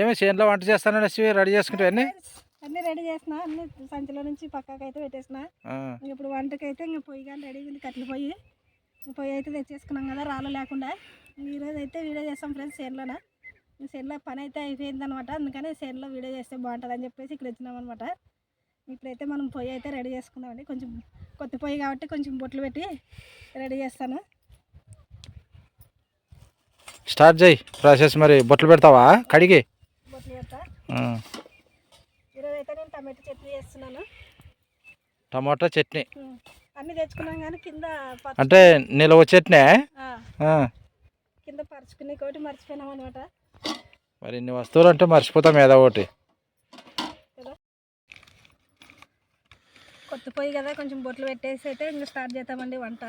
ఏమి చేనులో వంట చేస్తానని రెడీ చేసుకుంటే అన్ని? అన్నీ రెడీ చేసిన అన్ని సంచిలో నుంచి పక్కకి అయితే పెట్టేసిన ఇప్పుడు వంటకి అయితే ఇంక పొయ్యి కానీ రెడీ ఉంది కట్టెల పొయ్యి. పొయ్యి అయితే తెచ్చేసుకున్నాం కదా రాళ్ళు లేకుండా. ఈరోజు అయితే వీడియో చేస్తాం ఫ్రెండ్స్ చేనులోన. చేనులో పని అయితే అయిపోయింది అనమాట అందుకని చేనులో వీడియో చేస్తే బాగుంటుంది అని చెప్పేసి ఇక్కడ వచ్చినాం అనమాట. ఇప్పుడైతే మనం పొయ్యి అయితే రెడీ చేసుకుందామండి. కొంచెం కొత్త పొయ్యి కాబట్టి కొంచెం బొట్లు పెట్టి రెడీ చేస్తాను. స్టార్ట్ చేయి ప్రాసెస్ మరి బొట్లు పెడతావా? కడిగి. ఈరోజు అయితే నేను టమాటో చట్నీ చేస్తున్నాను. టమాటా చట్నీ. అన్నీ తెచ్చుకున్నాం కానీ కింద అంటే నిలవ చట్నీ? కింద పరుచుకునే ఒకటి మర్చిపోయినాం అనమాట మరి ఇన్ని వస్తువులు అంటే మర్చిపోతాం ఏదో ఒకటి. కొత్త పొయ్యి కదా కొంచెం బొట్లు పెట్టేసి అయితే ఇంకా స్టార్ట్ చేద్దామండి వంట.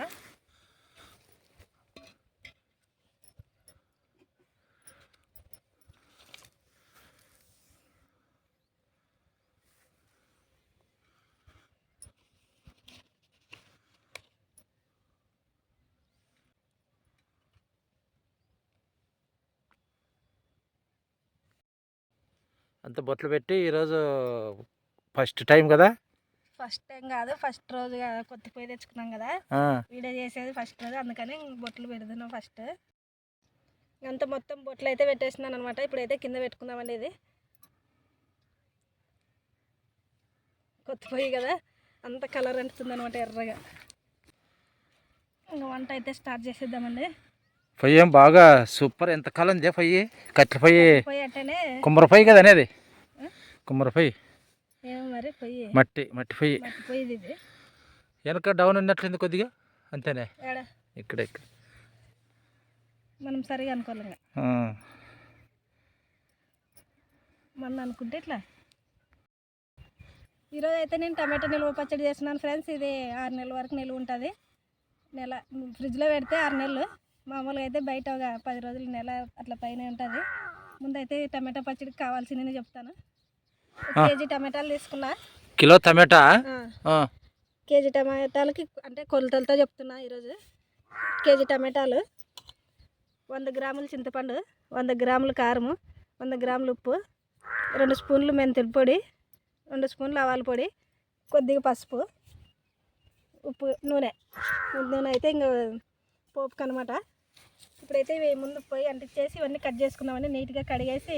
అంత బొట్లు పెట్టి ఈరోజు ఫస్ట్ టైం కదా? ఫస్ట్ టైం కాదు ఫస్ట్ రోజు కదా కొత్త పొయ్యి తెచ్చుకున్నాం కదా. వీడియో చేసేది ఫస్ట్ రోజు అందుకని బొట్లు పెడుతున్నాం ఫస్ట్. అంత మొత్తం బొట్లు అయితే పెట్టేసినాను అనమాట ఇప్పుడైతే కింద పెట్టుకుందామండి ఇది. కొత్త పొయ్యి కదా అంత కలర్ అంటుతుంది అనమాట ఎర్రగా. ఇంకా వంట అయితే స్టార్ట్ చేసేద్దామండి. పొయ్యి బాగా సూపర్ ఎంత కాలం పొయ్యి? కట్టెల పొయ్యి? పొయ్యి అంటేనే కుమ్మర పొయ్యి కదా అనేది? కుమ్మర పొయ్యి. మట్టి మట్టి పొయ్యి. వెనక డౌన్ ఉన్నట్లుంది కొద్దిగా అంతేనే? ఏడ ఇక్కడ ఇక్కడ. మనం సరిగా అనుకోలేం ఇంకా. ఆ, మొన్న అనుకుంటే ఇట్లా ఈరోజు అయితే నేను టమాటా నిల్వ పచ్చడి చేస్తున్నాను ఫ్రెండ్స్. ఇది ఆరు నెలల వరకు నిల్వ ఉంటుంది. నెల ఫ్రిడ్జ్లో పెడితే ఆరు నెలలు. మామూలుగా అయితే బయట ఒక పది రోజులు నెల అట్లా పైన ఉంటుంది. ముందైతే టమాటా పచ్చడికి కావాల్సినవి చెప్తాను. కేజీ టమాటాలు తీసుకున్నా. కిలో టమాటా? కేజీ టమాటాలకి అంటే కొలతలతో చెప్తున్నా ఈరోజు. కేజీ టమాటాలు వంద గ్రాములు చింతపండు వంద గ్రాములు కారము వంద గ్రాములు ఉప్పు రెండు స్పూన్లు మెంతుల పొడి రెండు స్పూన్లు ఆవాల పొడి కొద్దిగా పసుపు ఉప్పు నూనె. నూనె అయితే ఇంకా పోపుకి అనమాట ఇప్పుడైతే ఇవి ముందు పోయి అంటించేసి ఇవన్నీ కట్ చేసుకుందామని నీట్గా కడిగేసి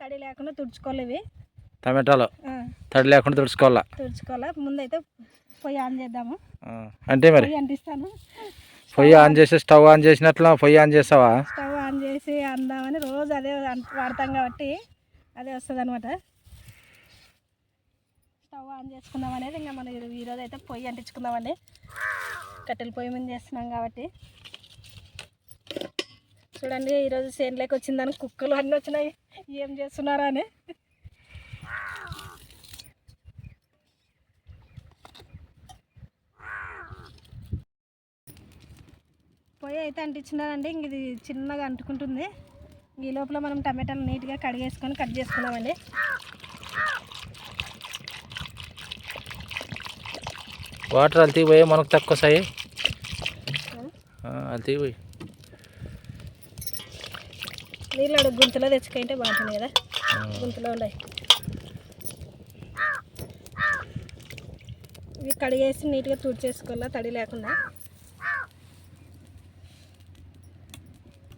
తడి లేకుండా తుడుచుకోవాలి ఇవి. టమాటాలు. తడి లేకుండా తుడుచుకోవాలా? తుడుచుకోవాలి. ముందైతే పొయ్యి ఆన్ చేద్దాము. అంటే మరి? అంటిస్తాను. పొయ్యి ఆన్ చేసి స్టవ్ ఆన్ చేసినట్లు పొయ్యి ఆన్ చేస్తావా? స్టవ్ ఆన్ చేసి అందామని రోజు అదే వాడతాం కాబట్టి అదే వస్తుంది అనమాట స్టవ్ ఆన్ చేసుకుందాం అనేది ఇంకా మనం ఈరోజు అయితే పొయ్యి అంటించుకుందామండి. కట్టెల పొయ్యి మీద చేస్తున్నాం కాబట్టి. చూడండి ఈరోజు సేన్లోకి వచ్చిందని కుక్కలు అన్నీ వచ్చినాయి. ఏం చేస్తున్నారా అని. పొయ్యి అయితే అంటించినానండి ఇంక ఇది చిన్నగా అంటుకుంటుంది. ఈ లోపల మనం టమాటాలు నీట్గా కడిగేసుకొని కట్ చేసుకున్నామండి. వాటర్ అల్తీ పోయి మనకు తక్కువ సాయి. అల్తీ పోయి. నీళ్ళు అడుగు గుంతలో తెచ్చుకుంటే బాగుంటుంది కదా. గుంతలో ఉన్నాయి. ఇవి కడిగేసి నీట్గా తుడిచేసుకోవాలా తడి లేకుండా.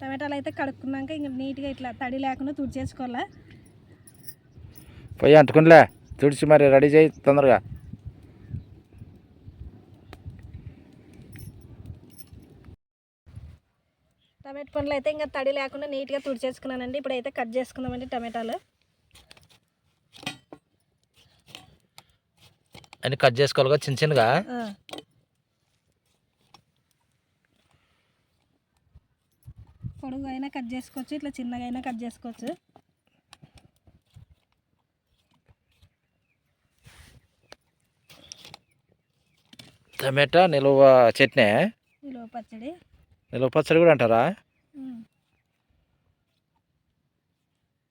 టమాటాలు అయితే కడుక్కున్నాక ఇంక నీట్గా ఇట్లా తడి లేకుండా తుడిచేసుకోవాలా? పొయ్యి అంటుకునిలే తుడిచి మరి రెడీ చేయి తొందరగా. టమాటా పండ్లు అయితే ఇంకా తడి లేకుండా నీట్గా తుడిచేసుకున్నానండి. ఇప్పుడైతే కట్ చేసుకుందామండి టమాటాలు. అన్ని కట్ చేసుకోవాలి చిన్న చిన్నగా? పొడుగు అయినా కట్ చేసుకోవచ్చు ఇట్లా చిన్నగా అయినా కట్ చేసుకోవచ్చు. టమాటా నిలువ చట్నీ నిలువ పచ్చడి. నిలువ పచ్చడి కూడా అంటారా.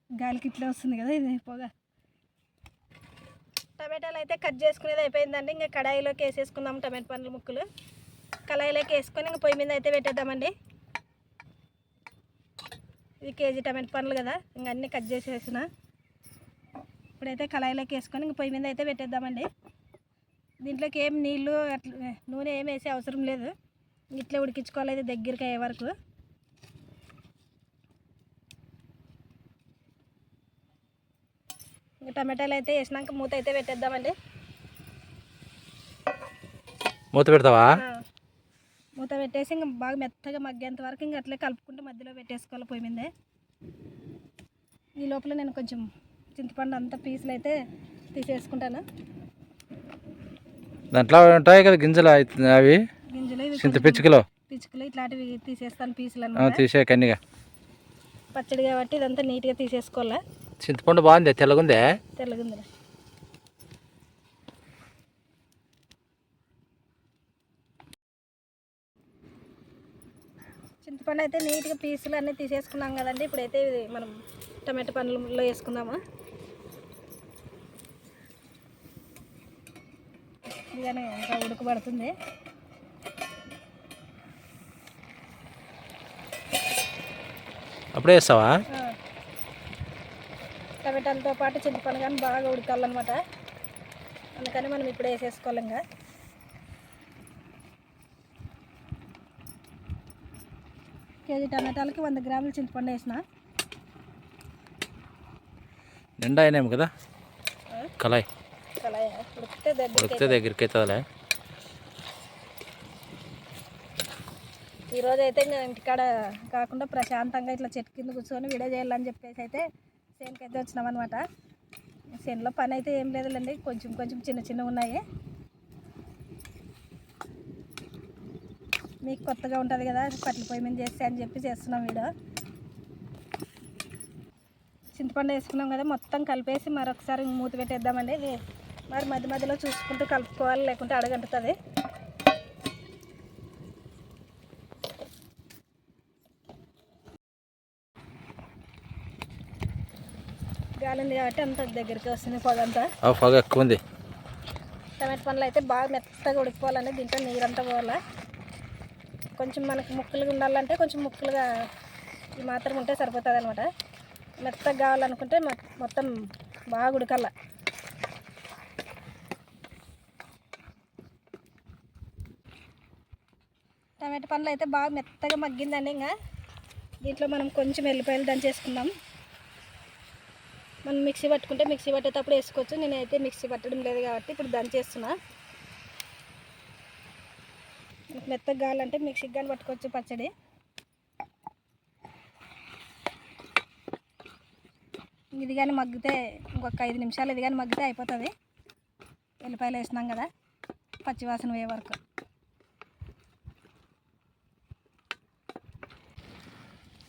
గాలికి ఇట్లా వస్తుంది కదా ఇది పొగ. టమాటాలు అయితే కట్ చేసుకునేది అయిపోయిందండి. ఇంకా కడాయిలోకి వేసేసుకుందాం టమాటా పండ్ల ముక్కలు. కడాయిలోకి వేసుకొని ఇంకా పొయ్యి మీద అయితే పెట్టేద్దామండి. ఇది కేజీ టమాటా పండ్లు కదా ఇంక అన్నీ కట్ చేసేసిన. ఇప్పుడైతే కళాయిలోకి వేసుకొని ఇంక పొయ్యి మీద అయితే పెట్టేద్దామండి. దీంట్లోకి ఏం నీళ్ళు అట్లా నూనె ఏం వేసే అవసరం లేదు. ఇట్లా ఉడికించుకోవాలి ఇది దగ్గరికి అయ్యే వరకు. ఇంకా టమాటాలు అయితే వేసినాక మూత అయితే పెట్టేద్దామండి. మూత పెడతావా? మూత పెట్టేసి ఇంకా బాగా మెత్తగా మగ్గేంత వరకు ఇంకా అట్లే కలుపుకుంటూ మధ్యలో పెట్టేసుకోవాలి పొయ్యి మీదే. ఈ లోపల నేను కొంచెం చింతపండు అంతా పీసులు అయితే తీసేసుకుంటాను. దాంట్లో ఉంటాయి కదా గింజలు అవి? చింత పిచ్చుకలు? పిచ్చుకలు ఇట్లాంటివి తీసేస్తాను పీసులు తీసే కన్నిగా. పచ్చడి కాబట్టి ఇదంతా నీట్గా తీసేసుకోవాలా? చింతపండు బాగుంది తెల్లగుందే? తెల్లగుంది చింతపండు అయితే నీట్గా పీసులు అన్నీ తీసేసుకున్నాం కదండి. ఇప్పుడైతే ఇది మనం టమాటా పండ్లలో వేసుకుందాము? ఇదిగానే ఇంకా ఉడకబడుతుంది. అప్పుడే వేస్తావా. టమాటాలతో పాటు చింతపండు కానీ బాగా ఉడకాలన్నమాట. అందుకని మనం ఇప్పుడు వేసేసుకోవాలి ఇంకా. కేజీ టమాటాలకి వంద గ్రాముల చింతపండు వేసిన. నిండా అయినాము కదా. కలాయ్ ఉడికితే దగ్గరికి అవుతుందిలే ఈరోజు అయితే ఇంకా ఇంటికాడ కాకుండా ప్రశాంతంగా ఇట్లా చెట్టు కింద కూర్చొని వీడియో చేయాలని చెప్పేసి అయితే చేనుకి అయితే వచ్చినాం అనమాట చేనులో పని అయితే ఏం లేదులేండి. కొంచెం కొంచెం చిన్న చిన్నవి ఉన్నాయి. మీకు కొత్తగా ఉంటుంది కదా పట్ల పొయ్యి మీద చేస్తే అని చెప్పి చేస్తున్నాం వీడియో చింతపండు వేసుకున్నాం కదా మొత్తం కలిపేసి మరొకసారి మూత పెట్టేద్దామండి. మరి మధ్య మధ్యలో చూసుకుంటూ కలుపుకోవాలి లేకుంటే అడగంటుతుంది. గాలి ఉంది కాబట్టి అంత దగ్గరికి వస్తుంది పొగంతా ఆ పొగ ఎక్కువ ఉంది. టమాటా పండ్లు అయితే బాగా మెత్తగా ఉడికిపోవాలండి దీంట్లో నీరంతా పోవాలా. కొంచెం మనకు ముక్కలుగా ఉండాలంటే కొంచెం ముక్కలుగా ఈ మాత్రం ఉంటే సరిపోతుంది అనమాట మెత్తగా కావాలనుకుంటే మొత్తం బాగా ఉడకాల. టమాటా పండ్లు అయితే బాగా మెత్తగా మగ్గిందండి ఇంకా. దీంట్లో మనం కొంచెం వెల్లిపాయలు దంచేసుకుందాం. మనం మిక్సీ పట్టుకుంటే మిక్సీ పట్టేటప్పుడు వేసుకోవచ్చు. నేనైతే మిక్సీ పట్టడం లేదు కాబట్టి ఇప్పుడు దంచేస్తున్నా. మెత్తగా కావాలంటే మిక్సీకి కానీ పట్టుకోవచ్చు పచ్చడి. ఇది కానీ మగ్గితే ఇంకొక ఐదు నిమిషాలు ఇది కానీ మగ్గితే అయిపోతుంది. ఎల్లిపాయలు వేసినాం కదా పచ్చివాసన పోయే వరకు.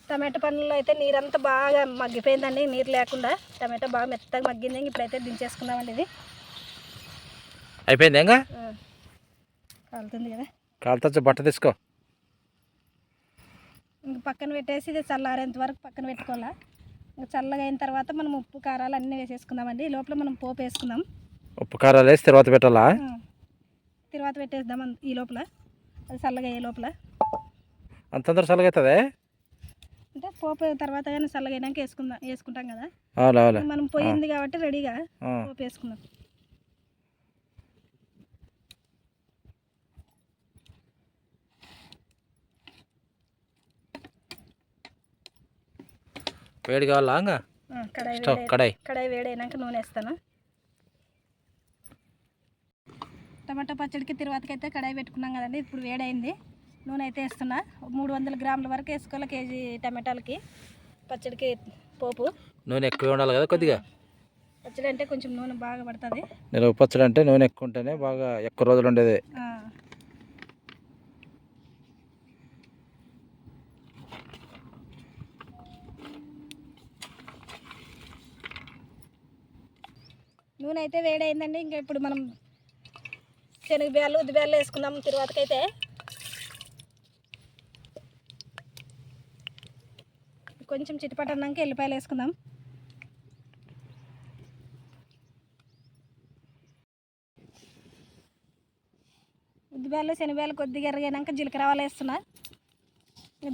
టమాటా పండ్లలో అయితే నీరంతా బాగా మగ్గిపోయిందండి నీరు లేకుండా. టమాటా బాగా మెత్తగా మగ్గింది ఇప్పుడైతే దించేసుకుందామండి ఇది. అయిపోయింది కాలుతుంది కదా. కాలుతో బట్ట తీసుకో. ఇంక పక్కన పెట్టేసి ఇది చల్లారేంత వరకు పక్కన పెట్టుకోవాలా? ఇంకా చల్లగా అయిన తర్వాత మనం ఉప్పు కారాలు అన్నీ వేసేసుకుందామండి. ఈ లోపల మనం పోపు వేసుకుందాం. ఉప్పు కారాలు వేసి తర్వాత పెట్టాలా? తర్వాత పెట్టేద్దాం ఈ లోపల. అది చల్లగా అయ్యే లోపల. అంత తొందర చల్లగా అవుతుంది అంటే పోపు తర్వాత కానీ చల్లగా అయినాక వేసుకుందాం వేసుకుంటాం కదా. మనం పోయింది కాబట్టి రెడీగా. పోపు వేసుకుందాం. వేడి కావాలా? ఇంకా స్టవ్ వేడి కడాయి. కడాయి వేడైనాక నూనె వేస్తాను? టమాటా పచ్చడికి తిరువాతకి అయితే కడాయి పెట్టుకున్నాం కదండి ఇప్పుడు వేడైంది. నూనె అయితే వేస్తున్నా. మూడు వందల గ్రాముల వరకు వేసుకోవాలి కేజీ టమాటాలకి పచ్చడికి పోపు. నూనె ఎక్కువ ఉండాలి కదా కొద్దిగా? పచ్చడి అంటే కొంచెం నూనె బాగా పడుతుంది. నిలవ పచ్చడి అంటే నూనె ఎక్కువ ఉంటేనే బాగా ఎక్కువ రోజులు ఉండేది. నూనె అయితే వేడైందండి. ఇంకా ఇప్పుడు మనం శనగ బియ్యాలు ఉద్ది బియ్యాలు వేసుకుందాం తర్వాతకైతే. కొంచెం చిటిపట అన్నాక ఎల్లిపాయలు వేసుకుందాం. ఉద్దిబ్యాలు శనిబ్యాలు కొద్దిగా ఎరగైనాక జీలకర్ర ఆవాలు వేస్తున్నా.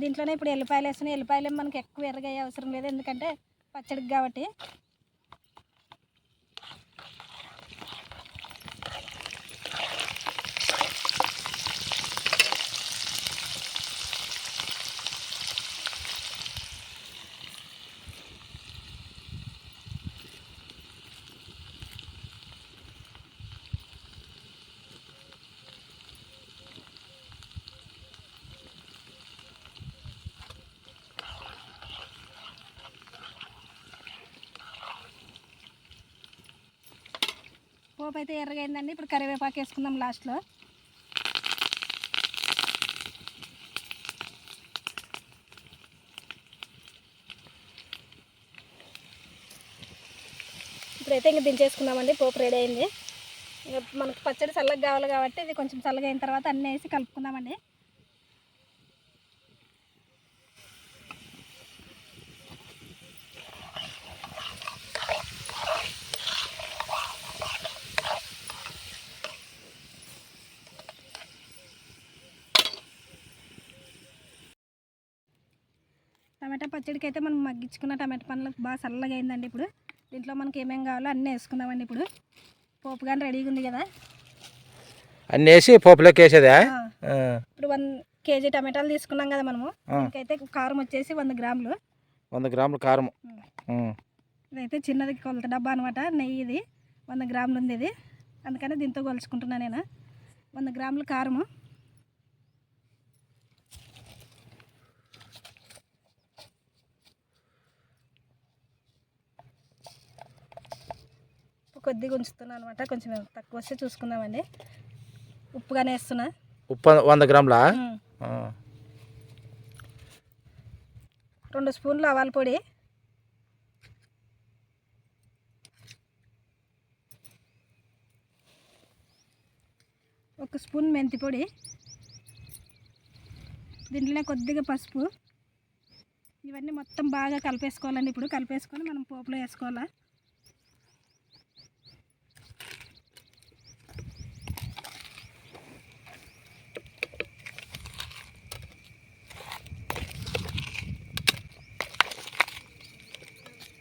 దీంట్లోనే ఇప్పుడు ఎల్లిపాయలు వేస్తున్నాయి ఎల్లిపాయలు మనకి ఎక్కువ ఎర్రగా అవసరం లేదు. ఎందుకంటే పచ్చడికి కాబట్టి. పోపు అయితే ఎర్రగా అయిందండి ఇప్పుడు కరివేపాకు వేసుకుందాం లాస్ట్లో. ఇప్పుడైతే ఇంక దించేసుకుందామండి. పోపు రెడీ అయింది. ఇక మనకు పచ్చడి చల్లగా కావాలి కాబట్టి ఇది కొంచెం చల్లగా అయిన తర్వాత అన్నీ వేసి కలుపుకుందామండి. టమాటా పచ్చడికి అయితే మనం మగ్గించుకున్న టమాటా పండ్లు బాగా చల్లగా అయిందండి ఇప్పుడు. దీంట్లో మనకి ఏమేం కావాలో అన్నీ వేసుకుందామండి ఇప్పుడు. పోపు కానీ రెడీగా ఉంది కదా? అన్నీ వేసి పోపులోకి వేసేదా? ఇప్పుడు వన్ కేజీ టమాటాలు తీసుకున్నాం కదా మనము. దీనికైతే కారం వచ్చేసి వంద గ్రాములు. వంద గ్రాముల కారం. ఇదైతే చిన్నది కొలత డబ్బా అనమాట నెయ్యి ఇది. వంద గ్రాములు ఉంది ఇది. అందుకని దీంతో కొలుచుకుంటున్నా నేను. వంద గ్రాములు కారము. కొద్దిగా ఉంచుతున్నాను అనమాట కొంచెం తక్కువ వస్తే చూసుకుందామండి. ఉప్పుగానే వేస్తున్నా. ఉప్పు వంద గ్రాములా. రెండు స్పూన్లు ఆవాల పొడి. ఒక స్పూన్ మెంతి పొడి. దీంట్లోనే కొద్దిగా పసుపు. ఇవన్నీ మొత్తం బాగా కలిపేసుకోవాలండి. ఇప్పుడు కలిపేసుకొని మనం పోపులో వేసుకోవాలా?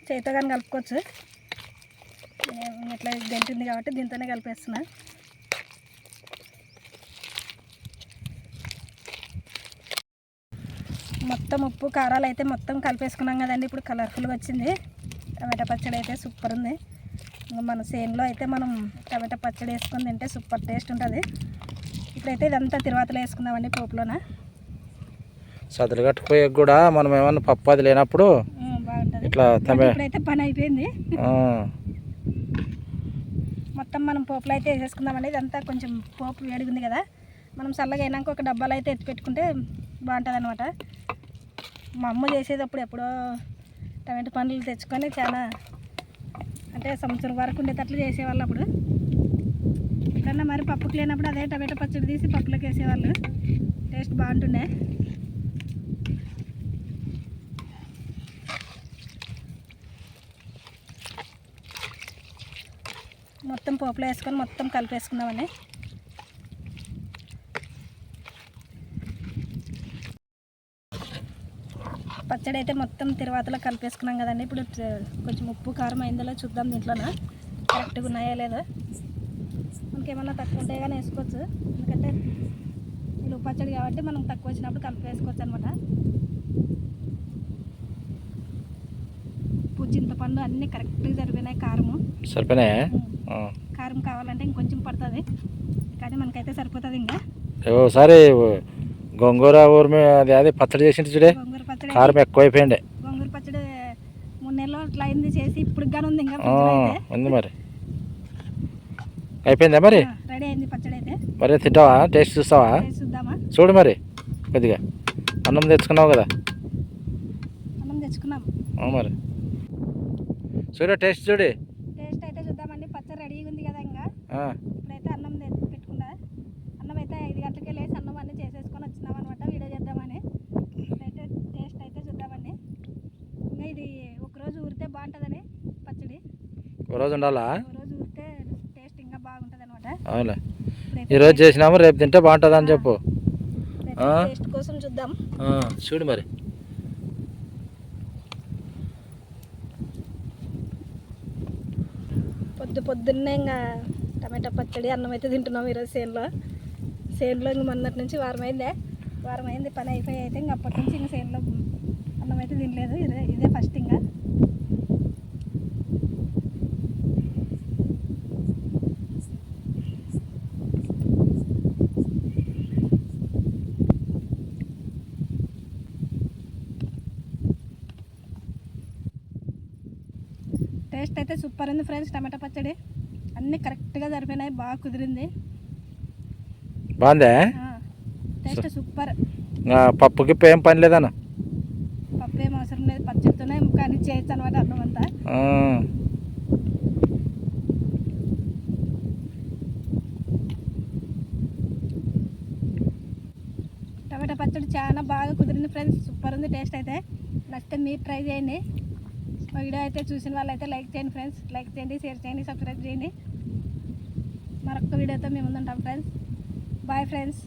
చేతితో కానీ కలుపుకోవచ్చు ఇట్లా గంటుంది కాబట్టి దీంతోనే కలిపేస్తున్నా. మొత్తం ఉప్పు కారాలు అయితే మొత్తం కలిపేసుకున్నాం కదండి. ఇప్పుడు కలర్ఫుల్గా వచ్చింది. టమాటా పచ్చడి అయితే సూపర్ ఉంది. ఇంకా మన సేన్లో అయితే మనం టమాటా పచ్చడి వేసుకొని తింటే సూపర్ టేస్ట్ ఉంటుంది. ఇప్పుడైతే ఇదంతా తిరువాతలో వేసుకుందామండి పోపులోన. సదులు కట్టుకుపోయే కూడా మనం ఏమన్నా పప్పు అది లేనప్పుడు ఇట్లా ఇప్పుడైతే పని అయిపోయింది. మొత్తం మనం పోపులో అయితే వేసేసుకుందామండి ఇదంతా కొంచెం పోపు వేడిగా ఉంది కదా. మనం చల్లగా అయినాక ఒక డబ్బాలో అయితే ఎత్తి పెట్టుకుంటే బాగుంటుంది అనమాట మా అమ్మ చేసేటప్పుడు ఎప్పుడో టమాటా పండ్లు తెచ్చుకొని చాలా అంటే సంవత్సరం వరకు ఉండేటట్లు చేసేవాళ్ళు అప్పుడు. ఎప్పుడన్నా మరి పప్పుకు లేనప్పుడు అదే టమాటా పచ్చడి తీసి పప్పులోకి వేసేవాళ్ళు. టేస్ట్ బాగుంటుండే మొత్తం పోపులో వేసుకొని మొత్తం కలిపేసుకుందామండి పచ్చడి అయితే మొత్తం తిరువాతలో కలిపేసుకున్నాం కదండి. ఇప్పుడు కొంచెం ఉప్పు కారం అయిందో చూద్దాం దీంట్లోన? కరెక్ట్గా ఉన్నాయో లేదో? మనకేమన్నా తక్కువ ఉంటే కానీ వేసుకోవచ్చు. ఎందుకంటే ఉప్పు పచ్చడి కాబట్టి మనం తక్కువ వచ్చినప్పుడు కలిపి వేసుకోవచ్చు అనమాట ఉప్పు చింతపండు అన్నీ కరెక్ట్గా సరిపోయినాయి కారము. సరిపోయినాయా. కారం కావాలంటే ఇంకొంచెం పడుతుంది. కానీ మనకైతే సరిపోతుంది ఇంకా. ఓసారి గొంగూర ఊరిమి అది అది పచ్చడి చేసింది చూడే. గోంగూర పచ్చడి కారం ఎక్కువైపోయింది గోంగూర పచ్చడి మూడు నెలలు అట్లా అయింది చేసి ఇప్పుడు కానీ ఉంది ఇంకా ఉంది మరి. అయిపోయిందా మరి? రెడీ అయింది పచ్చడి అయితే. మరి తింటావా? టేస్ట్ చూస్తావా? చేసి చూద్దామా? చూడు మరి కొద్దిగా. అన్నం తెచ్చుకున్నావు కదా? అన్నం తెచ్చుకున్నాం. మరి. చూడు టేస్ట్ చూడు టేస్ట్ అయితే చూద్దామండి పచ్చడి రెడీగా ఉంది కదా ఇంకా ఆ, ఇప్పుడైతే అన్నం పెట్టుకున్నా అన్నం అయితే ఐదు గంటలకే లేచి అన్నం అన్నీ చేసేసుకొని వచ్చినాం అనమాట వీడియో చేద్దామని. ఇప్పుడైతే టేస్ట్ అయితే చూద్దామండి. ఇంకా ఇది ఒకరోజు ఊరితే బాగుంటుందని పచ్చడి. ఓ రోజు ఉండాలా? ఒక రోజు ఊరితే టేస్ట్ ఇంకా బాగుంటుంది అనమాట ఈరోజు చేసినాము రేపు తింటే బాగుంటుంది అని చెప్పు? టేస్ట్ కోసం చూద్దాం. చూడు మరి. పొద్దు పొద్దున్నే ఇంకా టమాటా పచ్చడి అన్నం అయితే తింటున్నాం ఈరోజు సేన్లో. సేన్లో ఇంక మొన్నటి నుంచి వారం అయిందే వారం అయింది పని అయిపోయి అయితే ఇంక అప్పటి నుంచి ఇంక సేన్లో అన్నం అయితే తినలేదు. ఇదే ఇదే ఫస్ట్ ఇంకా. టేస్ట్ అయితే సూపర్ ఉంది ఫ్రెండ్స్ టమాటా పచ్చడి. అన్నీ కరెక్ట్గా సరిపోయినాయి బాగా కుదిరింది. బాగుందే? Taste super. పప్పు గిప్పు ఏం పని లేదన్న? పప్పు ఏం అవసరం లేదు పచ్చడితోనే కానీ చేయొచ్చు అనమాట అన్నం అంతా. టమాటా పచ్చడి చాలా బాగా కుదిరింది ఫ్రెండ్స్ సూపర్ ఉంది టేస్ట్ అయితే. నచ్చితే మీరు ట్రై చేయండి. మా వీడియో అయితే చూసిన వాళ్ళైతే లైక్ చేయండి ఫ్రెండ్స్ లైక్ చేయండి షేర్ చేయండి సబ్స్క్రైబ్ చేయండి. మరొక వీడియోతో మేము ఉందంటాం ఫ్రెండ్స్ బాయ్ ఫ్రెండ్స్